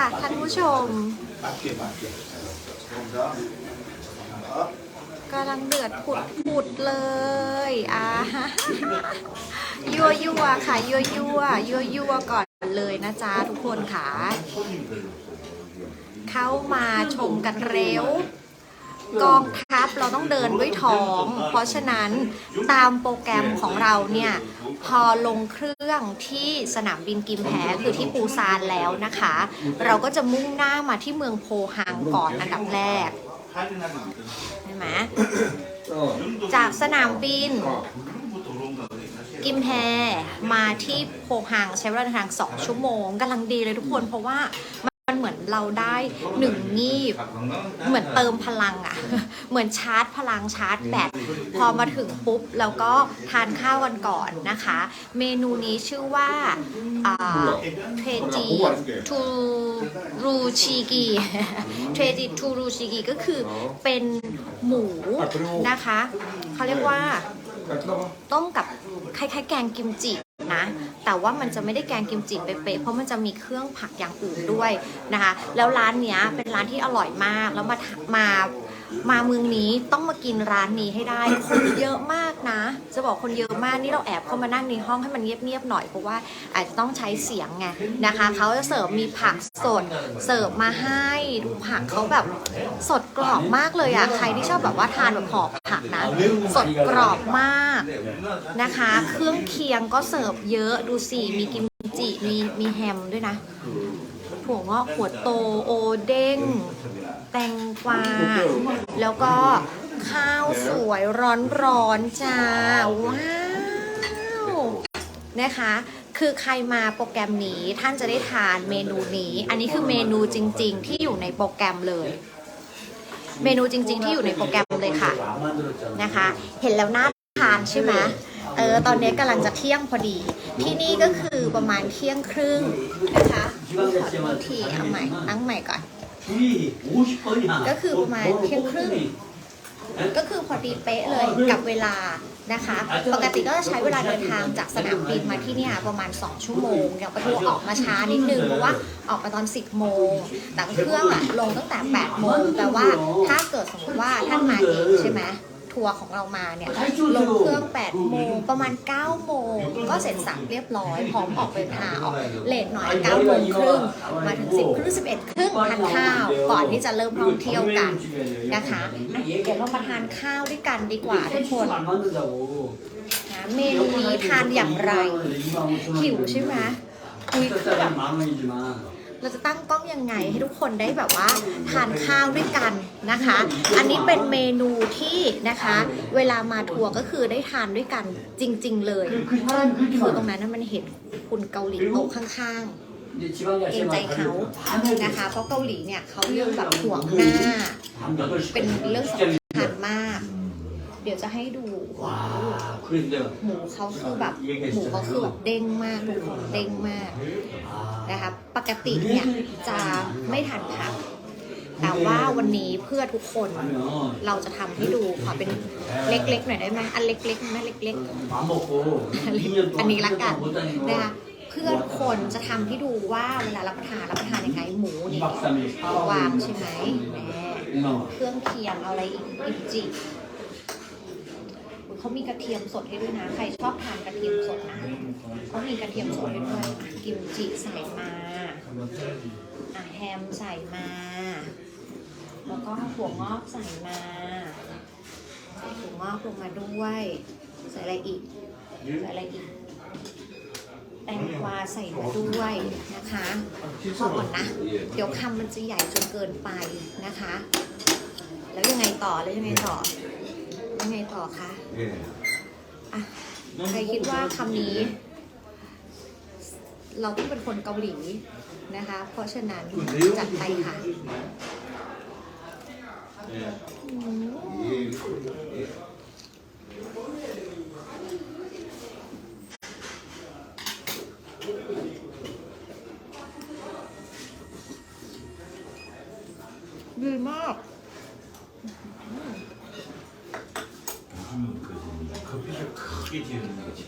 ค่ะท่านผู้ชมกำลังเดือดผุดผุดเลยอ่ายั่วยั่วค่ะยั่วยั่วยั่วยั่วก่อนเลยนะจ๊ะทุกคนค่ะ เข้ามาชมกันเร็ว กองทัพเราต้องเดินด้วยท้อง เพราะฉะนั้นตามโปรแกรมของเราเนี่ยพอลงเครื่องที่สนามบินกิมแพคือที่ปูซานแล้วนะคะ เราก็จะมุ่งหน้ามาที่เมืองโพฮังก่อนอันดับแรกใช่ไหมจากสนามบิน กิมแพมาที่โพฮังใช้เวลาเดินทางชั่วโมงกำลังดีเลยทุกคนเพราะว่าม เหมือนเราได้หนึ่งงีบ เหมือนเติมพลังอะเหมือนชาร์จพลังชาร์จแบตพอมาถึงปุ๊บ แล้วก็ทานข้าวกันก่อนนะคะ เมนูนี้ชื่อว่าเทจิทูรูชิกิเทจิทูรูชิกิก็คือเป็นหมูนะคะ เขาเรียกว่าต้มกับคล้ายๆแกงกิมจิ นะแต่ว่ามันจะไม่ได้แกงกิมจิเป๊ะๆเพราะมันจะมีเครื่องผักอย่างอื่นด้วยนะคะ แล้วร้านเนี้ยเป็นร้านที่อร่อยมากแล้วมามา มาเมืองนี้ต้องมากินร้านนี้ให้ได้ คนเยอะมากนะ จะบอกคนเยอะมากนี่เราแอบเข้ามานั่งในห้องให้มันเงียบๆหน่อยเพราะว่าอาจจะต้องใช้เสียงไงนะคะเขาจะเสิร์ฟมีผักสดเสิร์ฟมาให้ดูผักเขาแบบสดกรอบมากเลยอะใครที่ชอบแบบว่าทานแบบห่อผักนะสดกรอบมากนะคะ เครื่องเคียงก็เสิร์ฟเยอะดูสิมีกิมจิมีมีแฮมด้วยนะถั่วงอกหัวโตโอเด้ง แตงกวา แล้วก็ข้าวสวยร้อนๆจ้า ว้าว นะคะ คือใครมาโปรแกรมนี้ท่านจะได้ทานเมนูนี้ อันนี้คือเมนูจริง ๆ ที่อยู่ในโปรแกรมเลย เมนูจริง ๆ ที่อยู่ในโปรแกรมเลยค่ะ นะคะ เห็นแล้วน่าทานใช่ไหมเออ ตอนนี้กำลังจะเที่ยงพอดี ที่นี่ก็คือประมาณเที่ยงครึ่งนะคะขอดูทีเอาใหม่ตั้งใหม่ก่อน ก็คือประมาณเที่ยงครึ่งก็คือพอดีเป๊ะเลยกับเวลานะคะ ปกติก็จะใช้เวลาเดินทางจากสนามบินมาที่เนี่ยประมาณ 2 ชั่วโมงอย่างประตูออกมาช้านิดนึงเพราะว่าออกมาตอน 10 โมงแต่เครื่องอะลงตั้งแต่ 8 โมงแปลว่าถ้าเกิดสมมติว่าท่านมาเองใช่ไหม ทัวร์ของเรามาเนี่ยลงเครื่อง8โมงประมาณ9โมงก็เสร็จสับเรียบร้อยพร้อมออกเดินทางออกเลทหน่อย9โมงครึ่งมาถึง 10ครึ่ง11ครึ่งทานข้าว ก่อนที่จะเริ่มท่องเที่ยวกันนะคะอะเดี๋ยวเรามาทานข้าวด้วยกันดีกว่าทุกคนนะเมนูนี้ทานอย่างไรหิวใช่ไหมคุยคือแบบ เราจะตั้งกล้องยังไงให้ทุกคนได้แบบว่าทานข้าวด้วยกันนะคะ อันนี้เป็นเมนูที่นะคะ เวลามาทัวร์ก็คือได้ทานด้วยกันจริง ๆ เลยคือตรงนั้นนะมันเห็นคุณเกาหลีโต๊ะข้างๆเกรงใจเขานะคะเพราะเกาหลีเนี่ยเขาเรื่องแบบห่วงหน้า เป็นเรื่องสำคัญมาก เดี๋ยวจะให้ดูหมูเขาคือแบบหมูเขาคือแบบเด้งมากทุกคนเด้งมากนะคะปกติเนี่ยจะไม่ทานผักแต่ว่าวันนี้เพื่อทุกคนเราจะทำให้ดูขอเป็นเล็กๆหน่อยได้ไหมอันเล็กๆนะเล็กๆอันนี้ละกันนะคะเพื่อทุกคนจะทำให้ดูว่าเวลารับประทานรับประทานยังไงหมูนี่วางใช่ไหมแหมเครื่องเคียงเอาอะไรอีกกิมจิอุ๊ย เขามีกระเทียมสดให้ด้วยนะ ใครชอบทานกระเทียมสดนะเขามีกระเทียมสดให้ด้วยกิมจิใส่มาอะแฮมใส่มา แล้วก็ถั่วงอกใส่มาใส่ถั่วงอกลงมาด้วย ใส่อะไรอีกใส่อะไรอีกแตงกวาใส่มาด้วยนะคะพอก่อนนะ เดี๋ยวคำมันจะใหญ่จนเกินไปนะคะ แล้วยังไงต่อแล้วยังไงต่อ ยังไงต่อคะอะใครคิดว่าคำนี้ เราต้องเป็นคนเกาหลีนะคะ เพราะฉะนั้นจัดไปค่ะอืมดีมาก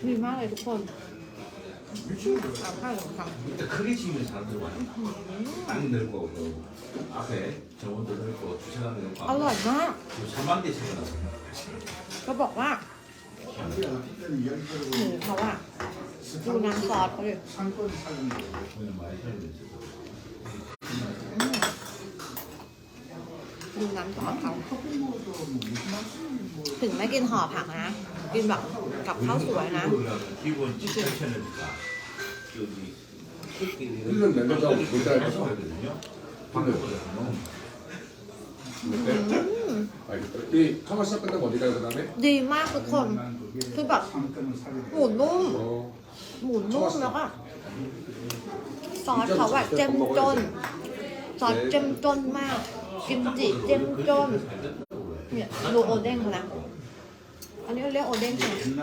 ดีมากเลยทุกคน เอาข้าวหลงค 근데 크게 치면 잘 들어와요. 딱 늘고 그 앞에 정원도 늘고 주차장 늘고 ำอร่อยมาก 3만대 차가 나서 ก็บอกว่าหมูเขาอะดูน้ำซอสเขาเลย 상권 사는 거 보면 많이 살고 있어서 ดูน้ำซอสเขา ถึงไม่กินห่อผักนะ กินแบบกับข้าวสวยนะ 기본 7천원이니까 여기 이건 면접 못 달아서. 하거든요. 방금보다 너무 알겠다. 이 청아 시작 끝나면 어디 가요 그다음에? ดีมากทุกคน คือแบบหมูนุ่ม 어 หมูนุ่มแล้วก็ซอสเขาอะเจ้มจน ซอสเจ้มจนมาก กิมจิเจ้มจน เนี่ยดูโอเด้งเขานะ อันนี้เรียกโอเด้งใช่ไ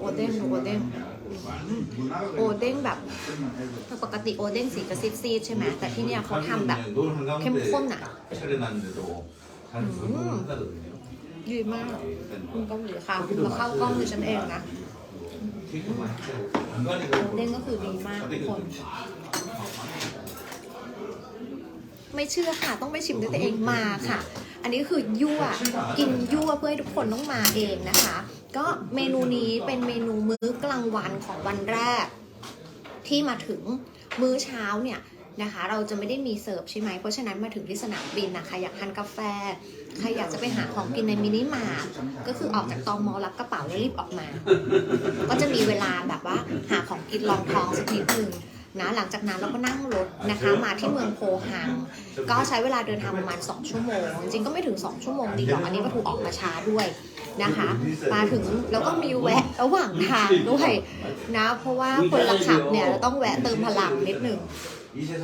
โอเด้งหนูโอเด้งโอเด้งแบบปกติโอเด้งสีกระซิบซีดใช่ไหมแต่ที่เนี่ยเขาทำแบบเข้มข้นอะดีมากคุณก้องหลีค่ะคุณมาเข้ากล้องดิฉันเองนะเด้งก็คือดีมากทุกคน ไม่เชื่อค่ะ ต้องไปชิมด้วยตัวเองมาค่ะ อันนี้คือยั่วกินยั่วเพื่อให้ทุกคนต้องมาเองนะคะ ก็เมนูนี้เป็นเมนูมื้อกลางวันของวันแรก ที่มาถึงมื้อเช้าเนี่ยนะคะ เราจะไม่ได้มีเสิร์ฟใช่ไหมเพราะฉะนั้นมาถึงที่สนามบินนะครอยากทานกาแฟใครอยากจะไปหาของกินในมินิมาร์ทก็คือออกจากตอมอรับกระเป๋าแล้วรีบออกมา ก็จะมีเวลาแบบว่าหาของกินรองท้องสักนิดนึง นะหลังจากนั้นเราก็นั่งรถนะคะมาที่เมืองโพฮัง ก็ใช้เวลาเดินทางประมาณ 2 ชั่วโมง จริงๆก็ไม่ถึง 2 ชั่วโมงดีหรอกอันนี้ก็ถูกออกมาช้าด้วยนะคะ มาถึงแล้วก็มีแวะระหว่างทางด้วยนะเพราะว่าคนละขับเนี่ยเราต้องแวะเติมพลังนิดนึง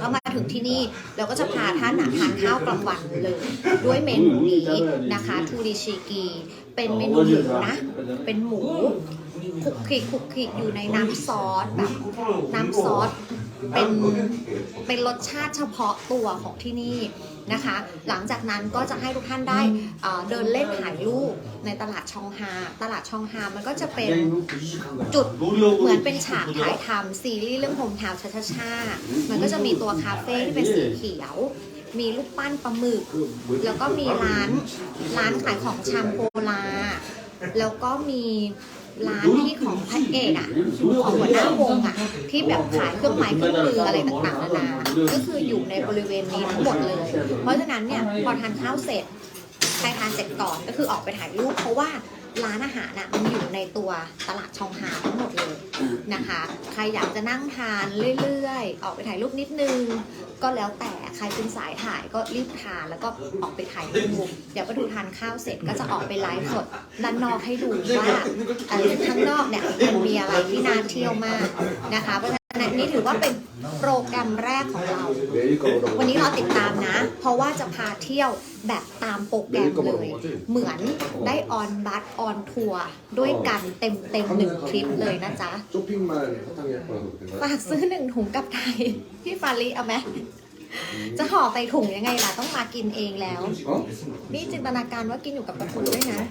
ก็มาถึงที่นี่เราก็จะพาท่านน่ะทานข้าวกลางวันเลย ด้วยเมนูนี้นะคะทูริชิกีเป็นเมนูหมูนะเป็นหมูคลุกคลิกคลุกคลิกอยู่ในน้ำซอสแบบน้ำซอส เป็นเป็นรสชาติเฉพาะตัวของที่นี่นะคะ หลังจากนั้นก็จะให้ทุกท่านได้เอ่อเดินเล่นถ่ายรูปในตลาดชองฮา ตลาดชองฮามันก็จะเป็นจุดเหมือนเป็นฉากถ่ายทำซีรีส์เรื่องโฮมทาวน์ชาชาชามันก็จะมีตัวคาเฟ่ที่เป็นสีเขียว มีรูปปั้นปลาหมึก แล้วก็มีร้านร้านขายของชำโพลาแล้วก็มี ร้านที่ของพระเอกอะของหัวหน้าวงอะที่แบบขายเครื่องไม้เครื่องมืออะไรต่างๆนานาก็คืออยู่ในบริเวณนี้ทั้งหมดเลย เพราะฉะนั้นเนี่ยพอทานข้าวเสร็จใครทานเสร็จก่อนก็คือออกไปถ่ายรูปเพราะว่า ร้านอาหารน่ะมันอยู่ในตัวตลาดชองฮาทั้งหมดเลยนะคะ ใครอยากจะนั่งทานเรื่อยๆ ออกไปถ่ายรูปนิดนึง ก็แล้วแต่ใครเป็นสายถ่ายก็รีบทานแล้วก็ออกไปถ่ายรูปเดี๋ยวก็ดูทานข้าวเสร็จก็จะออกไปไลฟ์สดด้านนอกให้ดูว่าเอ่อข้างนอกเนี่ยมันมีอะไรที่น่าเที่ยวมากนะคะ ขณะนี้ถือว่าเป็นโปรแกรมแรกของเรา วันนี้เราติดตามนะ เพราะว่าจะพาเที่ยวแบบตามโปรแกรมเลย เหมือนได้ออนบัสออนทัวร์ด้วยกันเต็มเต็มหนึ่งคลิปเลยนะจ๊ะฝากซื้อหนึ่งถุงกับไทยพี่ฟาริเอาไหมจะห่อใส่ถุงยังไงล่ะ ต้องมากินเองแล้ว นี่จินตนาการว่ากินอยู่กับกระพุ้ด้วยนะ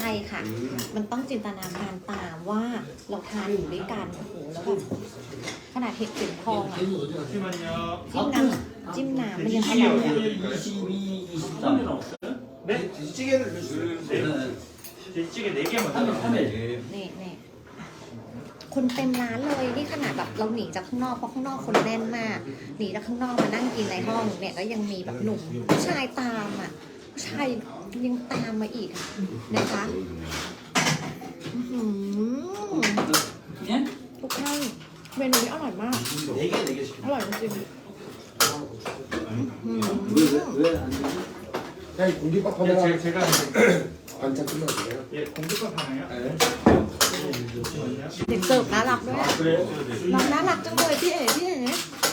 ช่ค่ะ มันต้องจินตนาการตามว่าเราทานอยู่ด้วยกันโอ้โหแล้วแบบขนาดเห็ดเข็มทองอ่ะ จิ้มน้ำจิ้มน้ำมันยังอร่อยเลย 22, 23. 네? 찌개를 찌개 4개만 더. นี่นี่คนเต็มร้านเลย นี่ขนาดแบบเราหนีจากข้างนอกเพราะข้างนอกคนแน่นมาก หนีจากข้างนอกมานั่งกินในห้องเนี่ยก็ยังมีแบบหนุ่มผู้ชายตามอ่ะ ผู้ชายยังตามมาอีกอะนะคะอื้อหือทุกท่านเมนูนี้อร่อยมาก 4개, 4개씩. อร่อยจริงๆอื้อหือ 왜안 되지? 그냥 공깃밥 예, 하나 제- 제가 반찬 끝나면 돼요? 예, 공깃밥 하나요? 네. เด็กเสิร์ฟน่ารักด้วยอะ 그래? น้องน่ารักจังเลยพี่เอ๋พี่เอ๋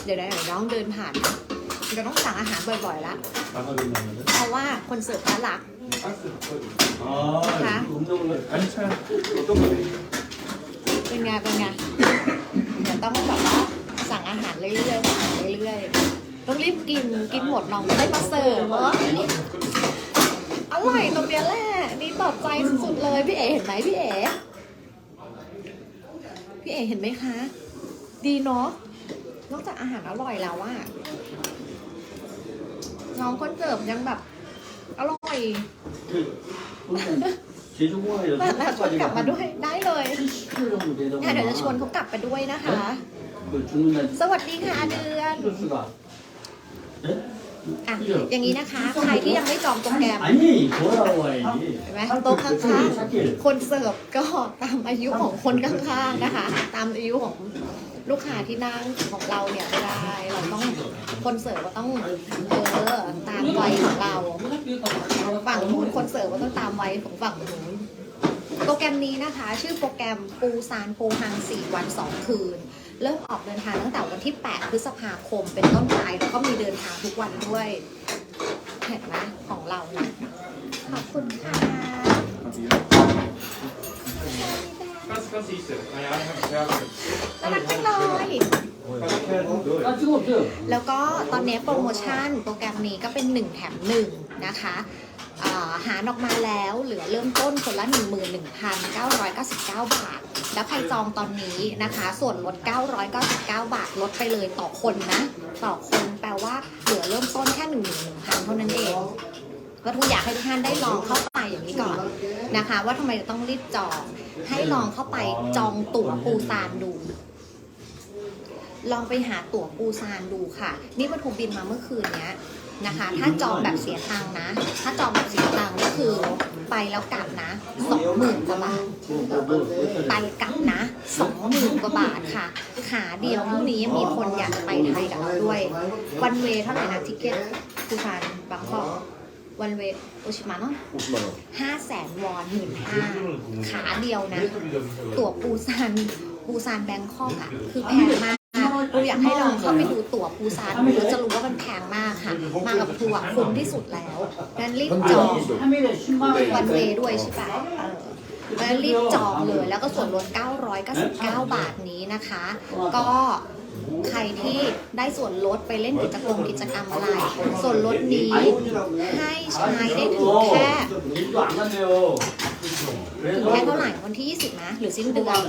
เดี๋ยวได้เดี๋ยวน้องเดินผ่านนะ เดี๋ยวต้องสั่งอาหารบ่อยๆละ 나가면 나면은? เพราะว่าคนเสิร์ฟน่ารัก 아, 자. 운동을. 아니 차 어떤 거 เป็นไงเป็นไงเดี๋ยวต้องแบบว่าสั่งอาหารเรื่อยๆสั่งเรื่อยๆต้องรีบกินกินหมดน้องจะได้มาเสิร์ฟเอออร่อยตรงเนี้ยแหละนี่ตอบใจสุดๆเลยพี่เอ๋เห็นไหมพี่เอ๋ พี่เอเห็นไหมคะ ดีเนาะนอกจากอาหารอร่อยแล้วอะ น้องคนเสิร์ฟยังแบบ อร่อยเปิดแล้วชวนกลับมาด้วยได้เลยค่ะเดี๋ยวจะชวนเขากลับไปด้วยนะคะ สวัสดีค่ะเดือนอะอย่างนี้นะคะ ใครที่ยังไม่จองโปรแกรมเห็นไหมโต๊ะข้างๆคนเสิร์ฟก็ตามอายุของคนข้างๆนะคะ ตามอายุของลูกค้าที่นั่งของเราเนี่ยได้เราต้อง คนเสิร์ฟก็ต้องเออตามวัยของเราฝั่งนู้นคนเสิร์ฟก็ต้องตามวัยของฝั่งนู้นโปรแกรมนี้นะคะ ชื่อโปรแกรมปูซานโปฮังสี่วันสองคืน เริ่มออกเดินทางตั้งแต่วันที่ 8 พฤษภาคมเป็นต้นไปแล้วก็มีเดินทางทุกวันด้วยเห็นไหมของเรานะขอบคุณค่ะน่ารักจังเลย แล้วก็ตอนนี้โปรโมชั่นโปรแกรมนี้ก็เป็น 1 แถม 1 นะคะหาออกมาแล้วเหลือเริ่มต้นคนละ 11,999 บาท แล้วใครจองตอนนี้นะคะ ส่วนลด 999 บาทลดไปเลยต่อคนนะ ต่อคนแปลว่าเหลือเริ่มต้นแค่ 11,000 เท่านั้นเองก็ทุกอยากให้ทุกท่านได้ลองเข้าไปอย่างนี้ก่อนนะคะ ว่าทำไมจะต้องรีบจองให้ลองเข้าไปจองตั๋วปูซานดู ลองไปหาตั๋วปูซานดูค่ะ นี่ปทุมบินมาเมื่อคืนเนี้ยนะคะ ถ้าจองแบบเสียตังค์นะ ถ้าจองแบบเสียตังค์ก็คือไปแล้วกลับนะสองหมื่นกว่าบาท ไปกลับนะสองหมื่นกว่าบาทค่ะ ขาเดียวพรุ่งนี้มีคนอยากจะไปไทยกับเราด้วย วันเวเท่าไหร่นะทิเก็ตปูซานบางกอกวันเวโอชิมาเนาะ50만 원. ห้าแสนวอนหมื่นห้าขาเดียวนะ ตั๋วปูซานปูซานแบงคอกอะคือแพงมาก ปูอยากให้ลองเข้าไปดูตั๋วปูซานปูจะรู้ว่ามันแพงมากค่ะ มากับทัวร์คุ้มที่สุดแล้วงั้นรีบจองวันเวย์ด้วยใช่ปะแล้วรีบจองเลยแล้วก็ส่วนลด 999 บาทนี้นะคะ ก็ใครที่ได้ส่วนลดไปเล่นกิจกรรมกิจกรรมอะไร ส่วนลดนี้ให้ใช้ได้ถึงแค่ถึงแค่เท่าไหร่วันที่ 20 นะ หรือสิ้นเดือน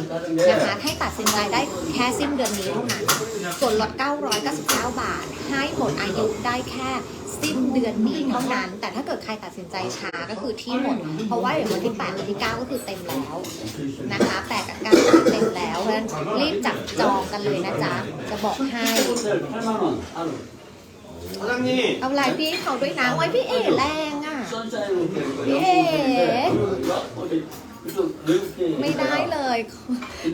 นะคะให้ตัดสินใจได้แค่สิ้นเดือนนี้เท่านั้น ส่วนลด 999 บาท ให้หมดอายุได้แค่สิ้นเดือนนี้เท่านั้น แต่ถ้าเกิดใครตัดสินใจช้าก็คือที่หมด เพราะว่าเดี๋ยววันที่8วันที่ 9 ก็คือเต็มแล้วนะคะ8กับ9คือเต็มแล้วเพราะฉะนั้นรีบจับจองกันเลยนะจ๊ะ จะบอกให้ 호텔 8만 원 하루 사장님. เอาไลน์พี่ให้เขาด้วยนะไว้พี่เอ๋แรงอ่ะ 선샤인 호텔 예. 어디 좀 외국계 ไม่ได้เลย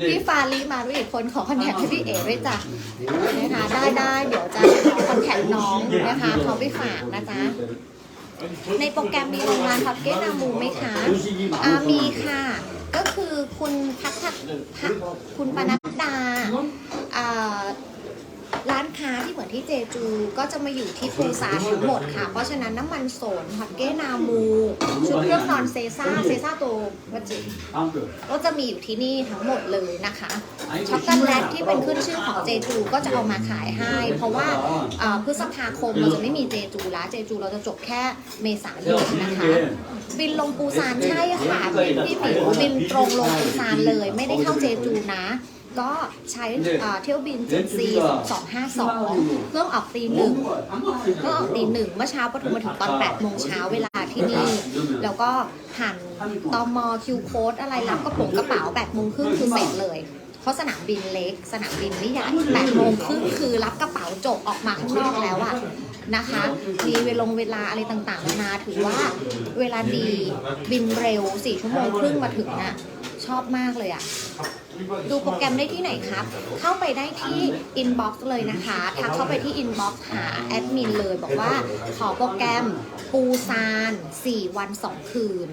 พี่ฟารีมาด้วยอีกคนขอคอนแทคให้พี่เอ๋ด้วยจ้ะนะคะได้ได้เดี๋ยวจะคอนแทคน้องนะคะเขาไปฝากนะจ๊ะในโปรแกรมมีโรงงานพับเก้นามูไหมคะะมีค่ะ ก็คือคุณพัฒพักคุณปนัดดา ร้านค้าที่เหมือนที่เจจู ก็จะมาอยู่ที่ปูซานทั้งหมดค่ะ เพราะฉะนั้นน้ำมันโสนฮัตเก้นามูชุดเครื่องนอนเซซ่าเซซ่าโตวจิก็จะมีอยู่ที่นี่ทั้งหมดเลยนะคะช็อกโกแลตที่เป็นขึ้นชื่อของเจจูก็จะเอามาขายให้ เพราะว่าพฤษภาคมเราจะไม่มีเจจูละเจจูเราจะจบแค่เมษายนนะคะ บินลงปูซานใช่ค่ะพี่พี่หมิวบินตรงลงปูซานเลย ไม่ได้เข้าเจจูนะ ก็ใช้เอ่อเที่ยวบิน 7C 2252 เครื่องออกตีหนึ่งเครื่องออกตีหนึ่งเมื่อเช้าปทุมมาถึงตอน8โมงเช้าเวลาที่นี่ แล้วก็ผ่านตอมอคิวโค้ดอะไรรับกระโปรงกระเป๋า8โมงครึ่งคือเสร็จเลยเพราะสนามบินเล็ก สนามบินไม่ใหญ่8โมงครึ่งคือรับกระเป๋าจบออกมาข้างนอกแล้วอะนะคะ มีเวลงเวลาอะไรต่างๆนานาถือว่าเวลาดีบินเร็ว4ชั่วโมงครึ่งมาถึงน่ะ ชอบมากเลยอะดูโปรแกรมได้ที่ไหนครับ เข้าไปได้ที่ inbox เลยนะคะทักเข้าไปที่ inbox หาแอดมินเลยบอกว่าขอโปรแกรมปูซาน 4 วัน 2 คืน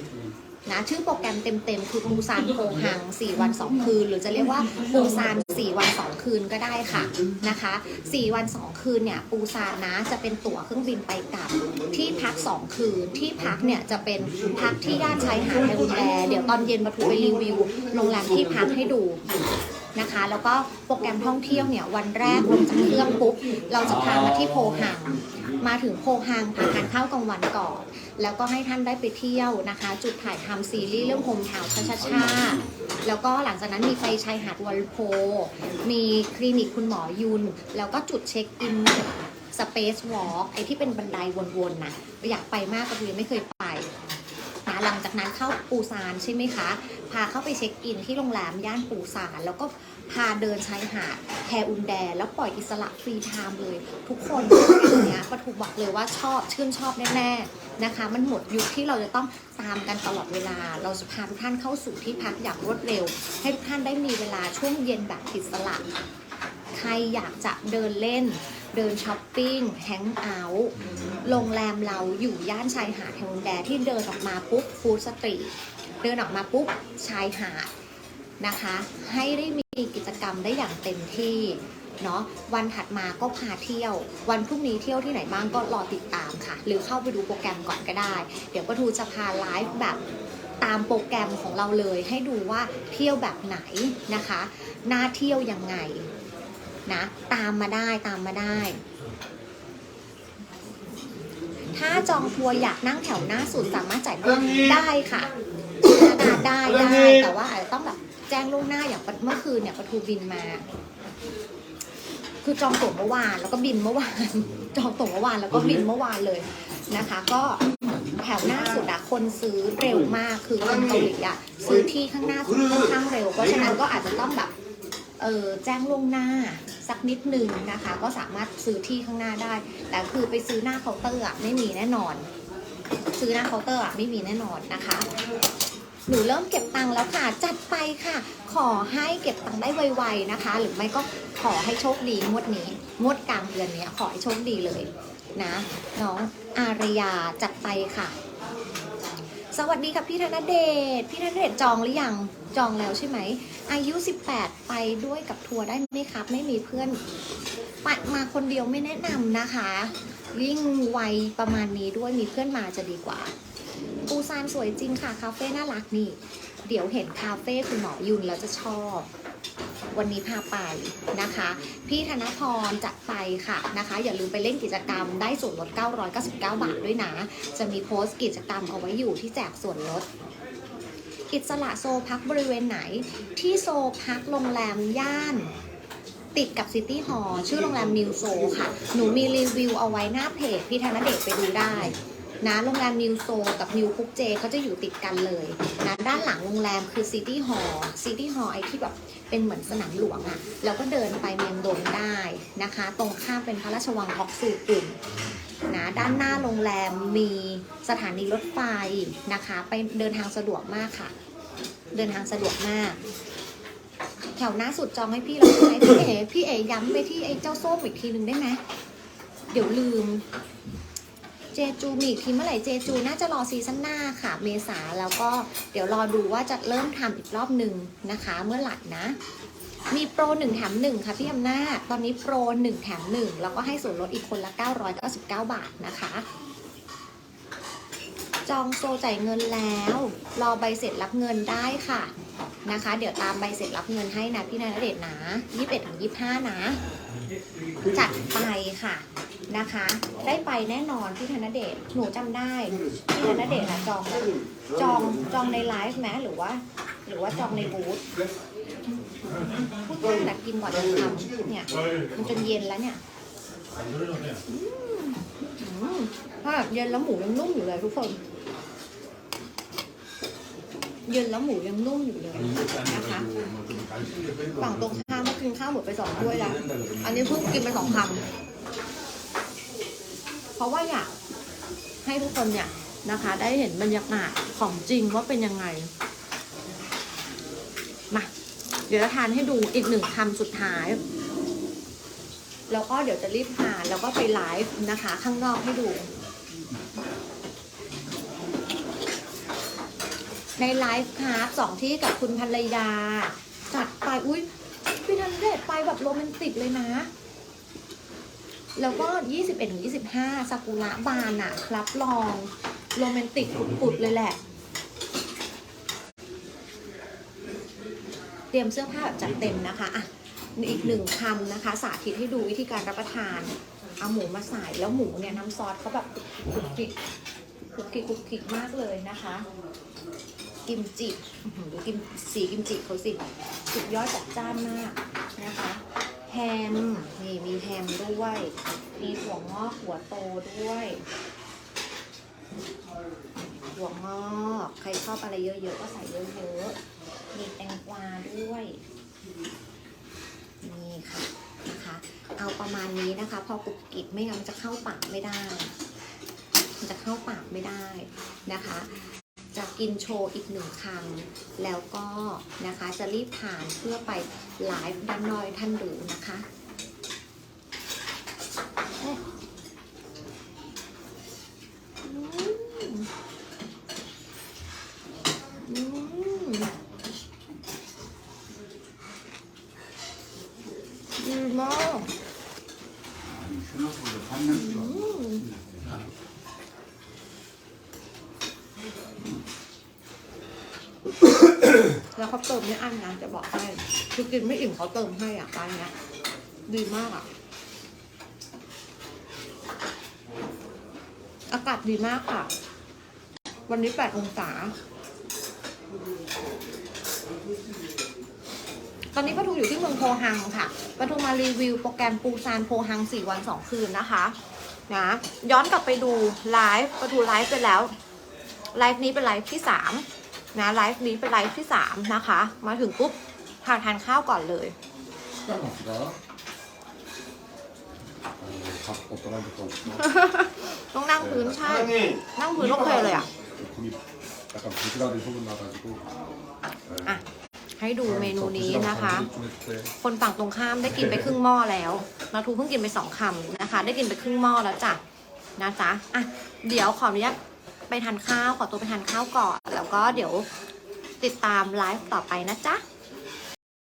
นะชื่อโปรแกรมเต็มๆ คือปูซานโพหัง 4 วัน 2 คืน หรือจะเรียกว่าปูซาน 4 วัน 2 คืนก็ได้ค่ะนะคะ 4 วัน 2 คืนเนี่ยปูซานนะจะเป็นตั๋วเครื่องบินไปกลับที่พัก 2 คืนที่พักเนี่ยจะเป็นพักที่ย่านชายหาดไทยรุแอร์เดี๋ยวตอนเย็นมาทูไปรีวิวโรงแรมที่พักให้ดูนะคะแล้วก็โปรแกรมท่องเที่ยวเนี่ยวันแรกลงจากเครื่องปุ๊บเราจะพามาที่โพหัง มาถึงโพฮังพาทานข้าวกลางวันก่อน แล้วก็ให้ท่านได้ไปเที่ยวนะคะ จุดถ่ายทำซีรีส์เรื่องโฮมทาวชาชาชาแล้วก็หลังจากนั้นมีไปชายหาดวอลโพ มีคลินิกคุณหมอยุน แล้วก็จุดเช็คอินสเปซวอล์กไอที่เป็นบันไดวนๆนะอยากไปมากก็คือไม่เคย หลังจากนั้นเข้าปูซานใช่ไหมคะ พาเข้าไปเช็คอินที่โรงแรมย่านปูซาน แล้วก็พาเดินชายหาดแพอุนแด แล้วปล่อยอิสระฟรีไทม์เลย ทุกคนตรงเนี้ยปะทูบอกเลยว่าชอบชื่นชอบแน่ๆนะคะ มันหมดยุคที่เราจะต้องตามกันตลอดเวลา เราจะพาทุกท่านเข้าสู่ที่พักอย่างรวดเร็ว ให้ทุกท่านได้มีเวลาช่วงเย็นแบบอิสระ ใครอยากจะเดินเล่น เดินช้อปปิ้งแฮงเอาท์โรงแรมเราอยู่ย่านชายหาดแฮงแดที่เดินออกมาปุ๊บฟู้ดสตรีทเดินออกมาปุ๊บชายหาดนะคะ ให้ได้มีกิจกรรมได้อย่างเต็มที่เนาะวันถัดมาก็พาเที่ยว วันพรุ่งนี้เที่ยวที่ไหนบ้างก็รอติดตามค่ะ หรือเข้าไปดูโปรแกรมก่อนก็ได้ เดี๋ยวปะทูจะพาไลฟ์แบบตามโปรแกรมของเราเลย ให้ดูว่าเที่ยวแบบไหนนะคะน่าเที่ยวยังไง นะ ตามมาได้ตามมาได้ ถ้าจองทัวร์อยากนั่งแถวหน้าสุดสามารถจ่ายเพิ่มได้ค่ะได้ได้ได้แต่ว่าอาจจะต้องแบบแจ้งล่วงหน้าอย่างเมื่อคืนเนี่ยประทูบินมา คือจองตั๋วเมื่อวานแล้วก็บินเมื่อวาน จองตั๋วเมื่อวานแล้วก็บินเมื่อวานเลยนะคะ ก็แถวหน้าสุดอะคนซื้อเร็วมากคือคนเกาหลีอะซื้อที่ข้างหน้าสุดค่อนข้างเร็วเพราะฉะนั้นก็อาจจะต้องแบบเออแจ้งล่วงหน้า สักนิดนึงนะคะ ก็สามารถซื้อที่ข้างหน้าได้ แต่คือไปซื้อหน้าเคาน์เตอร์อะไม่มีแน่นอน ซื้อหน้าเคาน์เตอร์อะไม่มีแน่นอนนะคะ หนูเริ่มเก็บตังค์แล้วค่ะ จัดไปค่ะ ขอให้เก็บตังค์ได้ไวๆนะคะ หรือไม่ก็ขอให้โชคดีงวดนี้งวดกลางเดือนเนี้ยขอให้โชคดีเลยนะ น้องอารยาจัดไปค่ะ สวัสดีค่ะพี่ธนเดช พี่ธนเดชจองหรือยังจองแล้วใช่ไหม อายุ 18 ไปด้วยกับทัวร์ได้ไหมครับ ไม่มีเพื่อนปมาคนเดียวไม่แนะนำนะคะ ยิ่งวัยประมาณนี้ด้วยมีเพื่อนมาจะดีกว่า ปูซานสวยจริงค่ะ คาเฟ่น่ารักนี่ เดี๋ยวเห็นคาเฟ่คุณหมอยุนแล้วจะชอบ วันนี้พาไปนะคะ พี่ธนพรจัดไปค่ะนะคะ อย่าลืมไปเล่นกิจกรรมได้ส่วนลด 999 บาทด้วยนะ จะมีโพสต์กิจกรรมเอาไว้อยู่ที่แจกส่วนลดอิสระโซพักบริเวณไหน ที่โซพักโรงแรมย่านติดกับซิตี้ฮอลล์ชื่อโรงแรมนิวโซค่ะ หนูมีรีวิวเอาไว้หน้าเพจพี่ธนเดชไปดูได้ นะโรงแรมนิวโซกับนิวคุกเจเขาจะอยู่ติดกันเลยนะด้านหลังโรงแรมคือซิตี้ฮอลล์ซิตี้ฮอลล์ไอที่แบบเป็นเหมือนสนามหลวงอะแล้วก็เดินไปเมียงดงได้นะคะ ตรงข้ามเป็นพระราชวังฮอกซูกุนนะด้านหน้าโรงแรมมีสถานีรถไฟนะคะ ไปเดินทางสะดวกมากค่ะ เดินทางสะดวกมาก แถวหน้าสุดจองให้พี่เราไหมพี่เอ๋พี่เอ๋ย้ำไปที่ไอ้เจ้าส้มอีกทีหนึ่งได้ไหมเดี๋ยวลืม เจจูมีอีกทีเมื่อไหร่เจจูน่าจะรอซีซั่นหน้าค่ะ เมษาแล้วก็เดี๋ยวรอดูว่าจะเริ่มทำอีกรอบหนึ่งนะคะ เมื่อไหร่นะ มีโปรหนึ่งแถมหนึ่งค่ะพี่อำนาจตอนนี้โปรหนึ่งแถมหนึ่งแล้วก็ให้ส่วนลดอีกคนละ 999 บาทนะคะ จองโซจ่ายเงินแล้ว รอใบเสร็จรับเงินได้ค่ะนะคะ เดี๋ยวตามใบเสร็จรับเงินให้นะพี่นาณเดชน์นะ 21ถึง25 นะ จัดไปค่ะ นะคะ ได้ไปแน่นอนพี่ธนเดชหนูจำได้พี่ธนเดชอะจองจองจองในไลฟ์ไหมหรือว่า หรือว่าจองในบูธพูดง่ายนะกินก่อนจะทำเนี่ยมันจนเย็นแล้วเนี่ยอืมถ้าเย็นแล้วหมูยังนุ่มอยู่เลยทุกคน เย็นแล้วหมูยังนุ่มอยู่เลยนะคะฝั่งตรงข้ามก็กินข้าวหมดไปสองถ้วยแล้วอันนี้เพิ่งกินไปสองคำ ราะว่าอยากให้ทุกคนเนี่ยนะคะ ได้เห็นบรรยากาศของจริงว่าเป็นยังไง มา เดี๋ยวจะทานให้ดูอีกหนึ่งคำสุดท้าย แล้วก็เดี๋ยวจะรีบทานแล้วก็ไปไลฟ์นะคะ ข้างนอกให้ดู ในไลฟ์ครับสองที่กับคุณภรรยา จัดไปอุ้ยพี่นันเดชไปแบบโรแมนติกเลยนะ แล้วก็ 21ถึง25ซากุระบานอะรับรองโรแมนติกปุดๆเลยแหละ เตรียมเสื้อผ้าแบบจัดเต็มนะคะอะอีกหนึ่งคำนะคะ สาธิตให้ดูวิธีการรับประทาน เอาหมูมาใส่แล้วหมูเนี่ยน้ำซอสเขาแบบคลุกคลิกคลุกคลิกคุกคิกมากเลยนะคะ กิมจิดูกิมสีกิมจิเขาสิสุดยอดจัดจ้านมากนะคะ แฮม นี่มีแฮมด้วย มีหัวงอกหัวโตด้วยหัวงอก ใครชอบอะไรเยอะๆก็ใส่เยอะๆ มีแตงกวาด้วย นี่ค่ะนะคะ เอาประมาณนี้นะคะ พอกรุบกริบไม่งั้นมันจะเข้าปากไม่ได้ มันจะเข้าปากไม่ได้นะคะ จะกินโชว์อีกหนึ่งคำแล้วก็นะคะจะรีบทานเพื่อไปไลฟ์ด้านนอยท่านดูนะคะอืมดีมากอืม แล้วเขาเติมไม่อั้นนะจะบอกให้คือกินไม่อิ่มเขาเติมให้อะร้านเนี้ยดีมากอะ อากาศดีมากค่ะ วันนี้8องศา ตอนนี้ปะทูอยู่ที่เมืองโพฮังค่ะปะทูมารีวิวโปรแกรมปูซานโพฮัง4วัน2คืนนะคะนะย้อนกลับไปดูไลฟ์ปะทูไลฟ์ไปแล้ว ไลฟ์นี้เป็นไลฟ์ที่3 นะไลฟ์นี้เป็นไลฟ์ที่สามนะคะ มาถึงปุ๊บทานทานข้าวก่อนเลยก็หรอต้องนั่งพื้นใช่ นั่งพื้นโอเคเลยอะ ให้ดูเมนูนี้นะคะ คนฝั่งตรงข้ามได้กินไปครึ่งหม้อแล้วมาทูเพิ่งกินไปสองคำนะคะ ได้กินไปครึ่งหม้อแล้วจ้ะนะจ๊ะอะเดี๋ยวขออนุญาต ไปทานข้าวขอตัวไปทานข้าวก่อน แล้วก็เดี๋ยวติดตามไลฟ์ต่อไปนะจ๊ะ